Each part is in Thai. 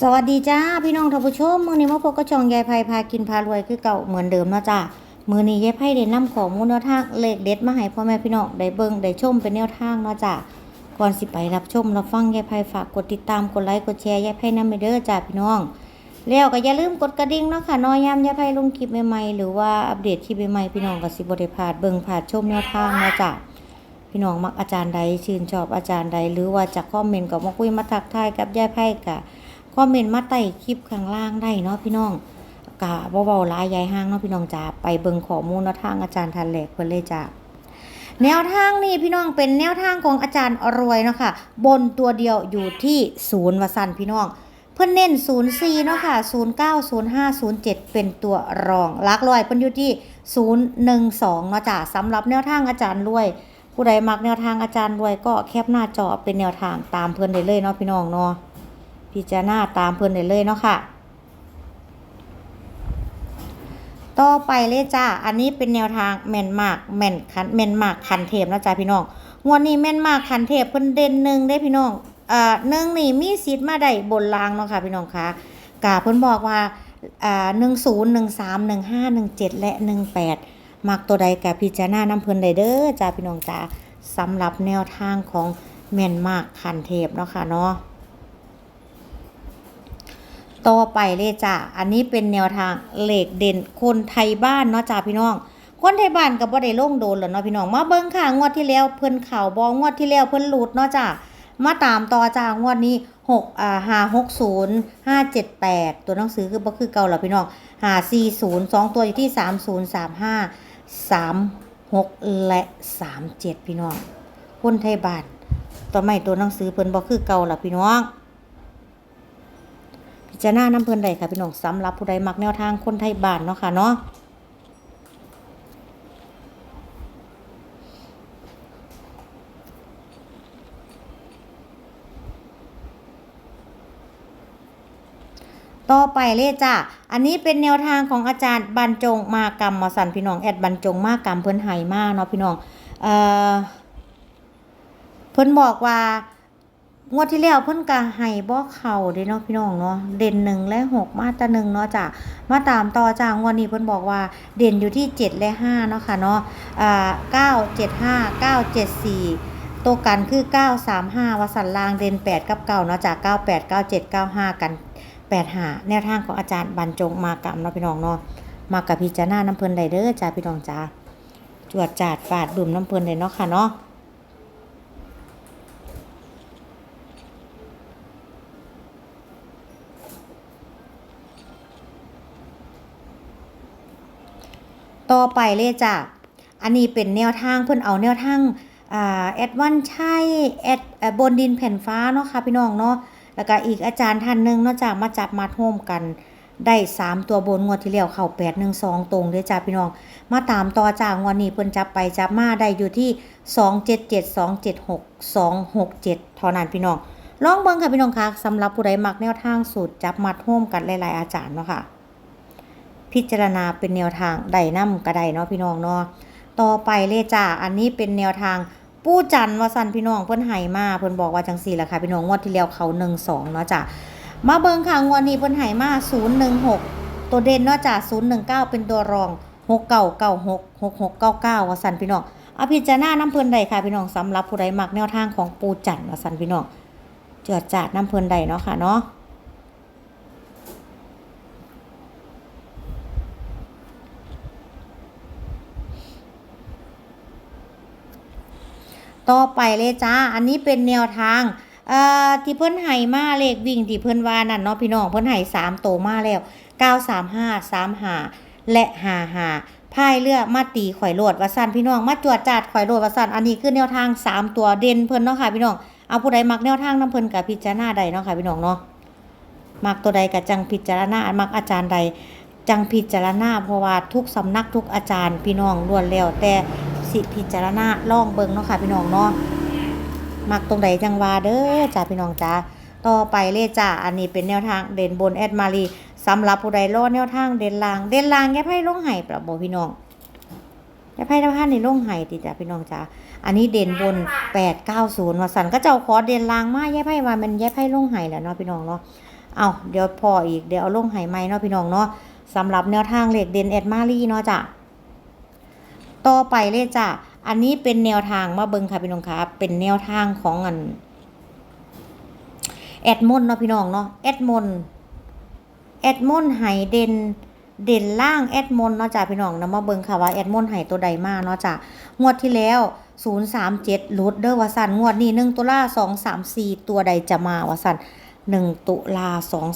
สวัสดีจ้าพี่น้องท่านผู้ชมมื้อนี้มาพบกับช่องยายไพพากินพารวยคือเก่าเหมือนเดิมเนาะจ้ามื้อนี้ยายไพได้นำข้อมูลแนวทางเลขเด็ดมาให้พ่อแม่พี่น้องได้เบิ่งได้ชมเป็นแนวทางเนาะจ้าก่อนสิไปรับชมรับฟังยายไพฝากกดติดตามกดไลค์กดแชร์ยายไพนำไปเด้อจ้าพี่น้อง แล้วก็อย่าลืมกดกระดิ่งเนาะค่ะน้อยยามยายไพลงคลิปใหม่ๆหรือว่าอัปเดตคลิปใหม่ๆพี่น้องก็สิบ่ได้พลาดเบิ่งพลาดชมแนวทางเนาะจ้าพี่น้องมักอาจารย์ใดชื่นชอบอาจารย์ใดหรือว่าจะคอมเมนต์กับมาคุยมาทักทายกับยายไพกะ คอมเมนต์มาใต้คลิปข้างล่างได้เนาะพี่น้องกะเบาๆหลายยายห้างเนาะพี่น้องจ้าไปเบิ่งข้อมูลแนวทางอาจารย์ทันแหลกเพิ่นเลยจ้าแนวทางนี้พี่น้องเป็นแนวทางของอาจารย์รวยเนาะค่ะ บนตัวเดียวอยู่ที่ศูนย์วสันพี่น้อง เพิ่อนเน้น0 4เนาะค่ะ0 9 0 5 0 7เจ็ดเป็นตัวรองลักร้อยเพิ่นอยู่ที่0 1 2เนาะจ้ะสำหรับแนวทางอาจารย์รวย ผู้ใดมักแนวทางอาจารย์รวยก็แคปหน้าจอเป็นแนวทางตามเพิ่อนได้เลยเนาะพี่น้องเนาะ พิจารณาตามเพิ่นได้เลยเนาะค่ะ ต่อไปเลยจ้า อันนี้เป็นแนวทางแม่นมากแม่นคันแม่นมากคันเทพนะจ้าพี่น้องงวดนี้แม่นมากคันเทพเพิ่นเด่นหนึ่งได้พี่น้องอ่าหนึ่งนี่มีสิทธิ์มาได้บนรางเนาะค่ะพี่น้องคะกาเพิ่นบอกว่าอ่าหนึ่งศูนย์หนึ่งสามหนึ่งห้าหนึ่งเจ็ดและหนึ่งแปดมักตัวใดกับพิจารณาน้ำเพิ่นได้เด้อจ้าพี่น้องจ้าสำหรับแนวทางของแม่นมากคันเทพเนาะค่ะเนาะ ต่อไปเลยจ้ะ อันนี้เป็นแนวทางเหล็กเด่นคนไทยบ้านเนาะจ้าพี่น้อง คนไทยบ้านก็บ่ได้ลงโดนแล้วเนาะพี่น้อง มาเบิ่งค่ะงวดที่แล้วเพิ่นเข่าบองวดที่แล้วเพิ่นหลุดเนาะจ้ามาตามต่อจ้างวดนี้6อ่า560 578ตัวหนังสือคือบ่คือเก่าแล้วพี่น้อง540สองตัวอยู่ที่3035 36และ37พี่น้องคนไทยบ้านต่อไม่ตัวหนังสือเพิ่นบ่คือเก่าแล้วพี่น้อง จารณาน้ำเพิ่นใดค่ะพี่น้องสำหรับผู้ใดมักแนวทางคนไทยบ้านเนาะค่ะเนาะต่อไปเลยจ้ะ อันนี้เป็นแนวทางของอาจารย์บรรจงมากรรมมาสันพี่น้องแอดบรรจงมากรรมเพิ่นไห้มากเนาะพี่น้อง เอ่อ เพิ่นบอกว่า งวดที่แล้วเพิ่นก็ให้บ่เข้าเด้เนาะพี่น้องเนาะเด่นหนึ่งและหกมาตะหนึ่งเนาะจ้ะมาตามต่อจ้างวดนี้เพิ่นบอกว่าเด่นอยู่ที่เจ็ดและห้าเนาะค่ะเนาะอ่าเก้าเจ็ดห้าเก้าเจ็ดสี่ตัวกันคือเก้าสามห้าวสันลางเด่นแปดกับเก้าเนาะจ้ะเก้าแปดเก้าเจ็ดเก้าห้ากันแปดห้าแนวทางของอาจารย์บรรจงมากรรมเนาะพี่น้องเนาะมากับพิจารณาน้ำเพิ่นได้เด้อจ้าพี่น้องจ้าจวดจาดฟาดดุมน้ำเพิ่นได้เนาะค่ะเนาะ ต่อไปเลยจ้ะ อันนี้เป็นแนวทางเพิ่อนเอาแนวทางอ่าแอดวันใชัยแอดเอ่อบนดินแผ่นฟ้าเนาะค่ะพี่น้องเนาะแล้วก็อีกอาจารย์ท่านหนึ่งเนาะจ้ะมาจับมาโฮมกันได้สามตัวบนงวดที่แล้วเข้า8 1 2ตรงเลยจ้ะพี่น้อง มาตามต่อจากงวดนี้เพิ่นจับไปจับมาได้อยู่ที่277 276 267เท่านั้นพี่น้องลองเบิ่งค่ะพี่น้องคะสำหรับผู้ใดมักแนวทางสูตรจับมัดโฮมกันหลายๆอาจารย์เนาะค่ะ พิจารณาเป็นแนวทางใดน้ำกระไดเนาะพี่น้องเนาะต่อไปเลยจ้าอันนี้เป็นแนวทางปู้จันว่าสันพี่น้องเพิ่นไห้มาเพิ่นบอกว่าจังสี่แหละค่ะพี่น้องงวดที่แล้วเขาหนึ่งสองเนาะจ้ะมาเบิงค่ะงวดนี้เพิ่นไห้มาศูนย์หนึ่งหกตัวเด่นเนาะจ้ะศูนย์หนึ่งเก้าเป็นตัวรองหกเก้าเก้าหกหกหกเก้าเก้าว่าสันพี่น้องเอาพิจารณาน้ำเพิ่นใดค่ะพี่น้องสำหรับผู้ใดมักแนวทางของปูจันว่าสันพี่น้องเจิดจาดน้ำเพิ่นใดเนาะค่ะเนาะ ต่อไปเลยจ้า อันนี้เป็นแนวทางเอ่อที่เพิ่นไห้มาเลขวิ่งที่เพิ่นว่านั่นเนาะพี่น้องเพิ่นไห้สามโตวมาแล้วเก้าสามห้าสามหาและหาหาพายเรือมาตีข่อยโลดว่าสั่นพี่น้องมาจวดจาดข่อยโลดว่าสั่นอันนี้คือแนวทางสามตัวเด่นเพิ่นเนาะค่ะพี่น้องเอาผู้ใดมักแนวทางน้ำเพิ่นกับพิจารณาใดเนาะค่ะพี่น้องเนาะมักตัวใดกับจังพิจารณามักอาจารย์ใดจังพิจารณาเพราะว่าทุกสำนักทุกอาจารย์พี่น้องล้วนแล้วแต่ สิพิจารณาล่องเบิงเนาะค่ะพี่น้องเนาะมักตรงใดจังว่าเด้อจ้าพี่น้องจ้าต่อไปเลยจ้าอันนี้เป็นแนวทางเด่นบนแอดมารีสำหรับผู้ใดรอแนวทางเด่นลาง เด่นลางแย่ไพ่ลงไห้ปรับบ่พี่น้องแย่ไพ่ท่านในลงไห้ติจ้าพี่น้องจ้าอันนี้เด่นบน890ว่าสันก็เจ้าขอเด่นลางมาแย่ไพ่ว่ามันแย่ไพ่ลงไห้แหละเนาะพี่น้องเนาะเอาเดี๋ยวพออีกเดี๋ยวเอาลงไห้ไม้เนาะพี่น้องเนาะสำหรับแนวทางเหลขเด่นแอดมารีเนาะจ้ะ ต่อไปเลยจ้ะ อันนี้เป็นแนวทางมาเบิงค่ะพี่น้องคะเป็นแนวทางของอันแอดมอนเนาะพี่น้องเนาะแอดมอนแอดมอนไห้เดนเด่นล่างแอดมอนเนาะจ้ะพี่น้องนะมาเบิงค่ะว่าแอดมอนไห้ตัวใดมาเนาะจ้ะงวดที่แล้ว037ลุดเด้อว่าสันงวดนี้1ตุลา234 ตัวใดจะมาวาสัน 1 ตุลา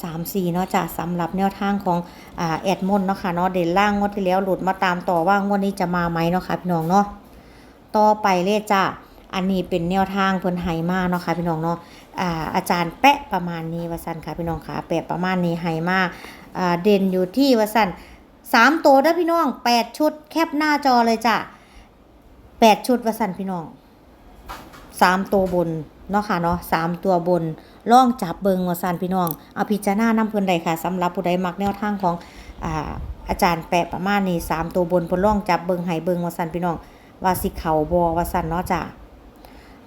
234เนาะจ้ะสำหรับแนวทางของอ่าแอดมอนเนาะค่ะเนาะเด่นล่างงวดที่แล้วหลุดมาตามต่อว่างวดนี้จะมาไหมเนาะค่ะพี่น้องเนาะต่อไปเลยจ้ะอันนี้เป็นแนวทางเพิ่นไห้มาเนาะค่ะพี่น้องเนาะอ่าอาจารย์แปะประมาณนี้วาสันค่ะพี่น้องค่ะแปะประมาณนี้ไห้มาอ่าเด่นอยู่ที่วาสันสามตัวเด้อพี่น้องแปดชุดแคปหน้าจอเลยจ้ะแปดชุดวสันพี่น้องสามตัวบน เนาะค่ะเนาะสามตัวบนล่องจับเบิงวสันพี่น้อง เอาพิจารณานำเพิ่นใดค่ะสำหรับผู้ใดมักแนวทางของอ่าอาจารย์แปะประมาณนี้สามตัวบนเพิ่นล่องจับเบิงให้เบิงวสันพี่น้องว่าสิเขาบอวสันเนาะจ้ะ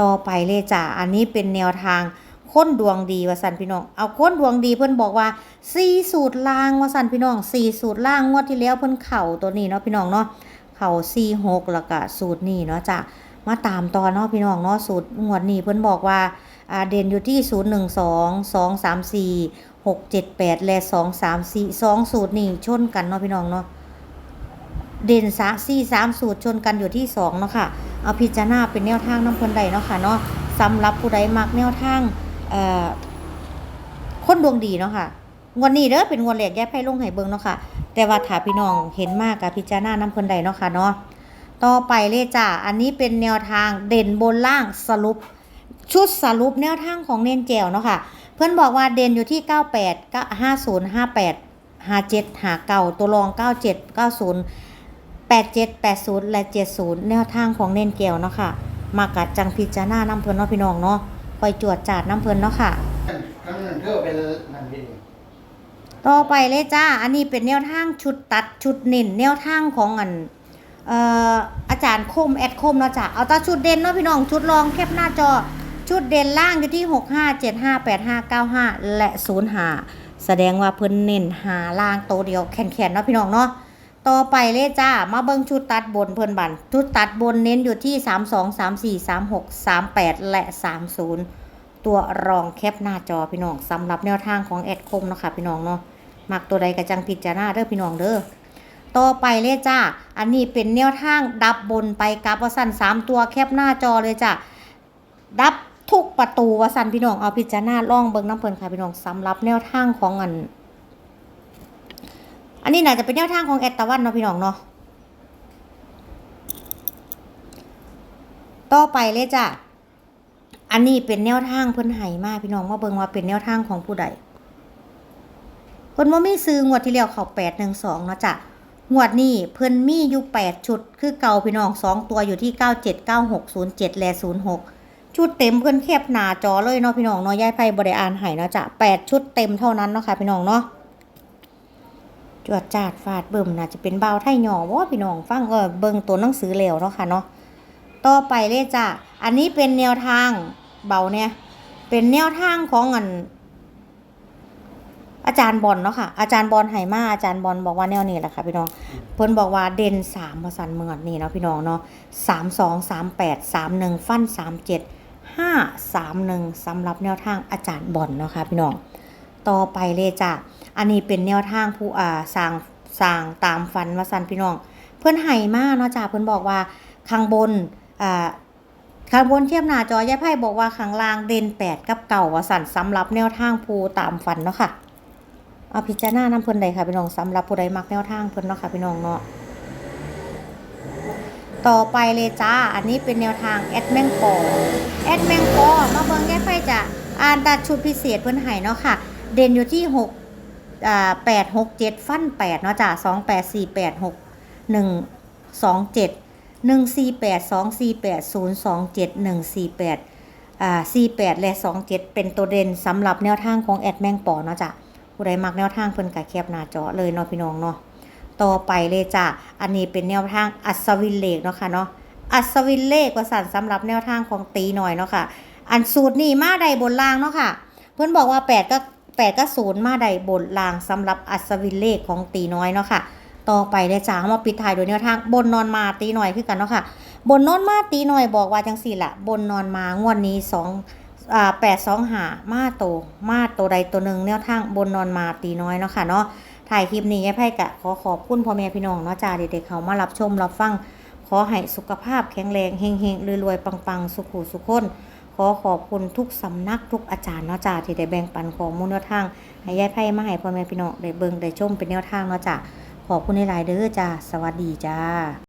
ต่อไปเลยจ้ะอันนี้เป็นแนวทางค้นดวงดีวสันพี่น้อง เอาค้นดวงดีเพิ่นบอกว่าสี่สูตรล่างวสันพี่น้องสี่สูตรล่างงวดที่แล้วเพิ่นเข่าตัวนี้เนาะพี่น้องเนาะเข่าสี่หกแล้วก็สูตรนี้เนาะจ้ะ มาตามตอนเนาะพี่น้องเนาะสูตรงวดนี้เพิ่นบอกว่าอ่าเด่นอยู่ที่ศูนย์หนึ่งสองสองสามสี่หกเจ็ดและสองสามสี่สองสูตรนี่ชนกันเนาะพี่น้องเนาะเด่นสามสี่สามสูตรชนกันอยู่ที่สองเนาะค่ะ เอาพิจารณาเป็นแนวทางน้ำเพิ่นใดเนาะค่ะเนาะสำหรับผู้ใดมักแนวทางเอ่อคนดวงดีเนาะค่ะงวดนี้เด้อเป็นงวดแรกแยกไพ่ลงให้เบิงเนาะค่ะ แต่ว่าถ้าพี่น้องเห็นมากกับพิจารณาน้ำเพิ่นใดเนาะค่ะเนาะ ต่อไปเลยจ้ะอันนี้เป็นแนวทางเด่นบนล่างสรุป ชุดสรุปแนวทางของเน้นแจวเนาะค่ะ เพื่อนบอกว่าเด่นอยู่ที่ 98 50 58 57 59ตัวรอง 97 90 87 80 และ 70 แนวทางของเน้นแจวเนาะค่ะ มากัดจังพิจารณาน้ำเพิ่นเนาะพี่น้องเนาะคอยจวดจาดน้ำเพิ่นเนาะค่ะทั้งนั้นเพื่อเป็นนั่นเองต่อไปเลยจ้า อันนี้เป็นแนวทางชุดตัดชุดเน้นแนวทางของอันเอาจารย์คมแอดคมเนาะจ้ะเอาตาชุดเด่นเนาะพี่น้องชุดรองแคปหน้าจอชุดเด่นล่างอยู่ที่ 6 5 7 5 8 5 9 5 และ0 5แสดงว่าเพิ่นเน้นหาล่างโตเดียวแข็งๆเนาะพี่น้องเนาะต่อไปเลยจ้า มาเบิ่งชุดตัดบนเพิ่นบันชุดตัดบนเน้นอยู่ที่ 3 2 3 4 3 6 3 8 และ 30 ตัวรองแคปหน้าจอพี่น้องสำหรับแนวทางของแอดคมเนาะค่ะพี่น้องเนาะมักตัวใดกระจังพิจารณาเด้อพี่น้องเด้อ ต่อไปเลยจ้า อันนี้เป็นแนวทางดับบนไปกับวสันสามตัวแคบหน้าจอเลยจ้ะดับทุกประตูวสันพี่น้องเอาพิจารณาล่องเบิงน้ำเพลินค่ะพี่น้องสำหรับแนวทางของอัน อันนี้น่าจะเป็นแนวทางของแอตตะวันเนาะพี่น้องเนาะต่อไปเลยจ้ะอันนี้เป็นแนวทางเพิ่นไห้มากพี่น้องมาเบิงว่าเป็นแนวทางของผู้ใดเพิ่นว่ามีซื้องวดที่แล้วเขา812เนาะจ้ะ งวดนี้เพิ่นมีอยู่8ชุด คือเก่าพี่น้อง2ตัวอยู่ที่ 97 96 07และ06 ชุดเต็มเพิ่นแคบหน้าจอเลยเนาะพี่น้องเนาะยายไพ่บ่ได้อ่านให้เนาะจ้ะ8ชุดเต็มเท่านั้นเนาะค่ะพี่น้องเนาะจวดจาดฟาดเบิ่มน่าจะเป็นเบาไทยหย่อบ่าพี่น้องฟังเออเบิ่งตัวหนังสือแล้วเนาะค่ะเนาะต่อไปเลยจ้ะอันนี้เป็นแนวทางเบาเนี่ยเป็นแนวทางของอัน อาจารย์บอลเนาะค่ะ อาจารย์บอลไหมาอาจารย์บอลบอกว่าแนวนี้แหละค่ะพี่น้อง เพิ่นบอกว่าเด่นสามภาษาเมืองนี่เนาะพี่น้องเนาะสามสองสามแปดสามหนึ่งฟันสามเจ็ดห้าสามหนึ่งสำหรับแนวทางอาจารย์บอลเนาะค่ะพี่น้อง ต่อไปเลยจ้ะ อันนี้เป็นแนวทางผู้อ่าสร้างสร้างตามฟันว่าสันพี่น้อง เพิ่นไหมาเนาะจ้ะเพิ่นบอกว่าข้างบนอ่าข้างบนเทียบหน้าจอยายไพ่บอกว่าข้างล่างเด่นแปดกับเก่าว่าสันสำหรับแนวทางผู้ตามฟันเนาะค่ะ เอาพิจารณานำเพิ่นใดค่ะพี่น้องสำหรับผู้ใดมักแนวทางเพิ่นเนาะค่ะพี่น้องเนาะต่อไปเลยจ้า อันนี้เป็นแนวทางแอดแมงปอแอดแมงปอมาเบิ่งแก้ไฟจ้ะอ่านตัดชุดพิเศษเพิ่นให้เนาะค่ะ เด่นอยู่ที่6อ่า8 6 7 ฟัน 8 เนาะจ้ะ2 8 4 8 6 1 2 7 1 4 8 2 4 8 0 2 7 1 4 8อ่า48 และ 27 เป็นตัวเด่นสำหรับแนวทางของแอดแมงปอเนาะจ้ะ ผู้ใดมักแนวทางเพิ่นกะแคบหน้าจอเลยเนาะพี่น้องเนาะต่อไปเลยจ้ะอันนี้เป็นแนวทางอัศวินเลขเนาะค่ะเนาะอัศวินเลขว่าสั่นสำหรับแนวทางของตีหน่อยเนาะค่ะ อันสูตรนี้มาใดบนล่างเนาะค่ะ เพิ่นบอกว่า8ก็8ก็0มาได้บนลางสำหรับอัศวินเลขของตีน้อยเนาะค่ะ ต่อไปเลยจ้ามาปิดท้ายโดยแนวทางบนนอนมาตีหน่อยคือกันเนาะค่ะ บนนอนมาตีหน่อยบอกว่าจังสี่ละบนนอนมางวดนี้สอง แปดสองหามาโต มาโตใดตัวหนึ่งแนวทางบนนอนมาตีน้อยเนาะค่ะเนาะถ่ายคลิปนี้ยายไพ่กะขอขอบคุณพ่อแม่พี่น้องเนาะจ้าเด็กๆเขามารับชมรับฟัง ขอให้สุขภาพแข็งแรงเฮงๆรวยๆปังๆ สุขุสุขคนขอขอบคุณทุกสำนักทุกอาจารย์เนาะจ้าที่ได้แบ่งปันข้อมูลแนวทางให้ยายไพ่มาให้พ่อแม่พี่น้องได้เบิ่งได้ชมเป็นแนวทางเนาะจ้าขอบคุณในหลายเด้อจ้าสวัสดีจ้า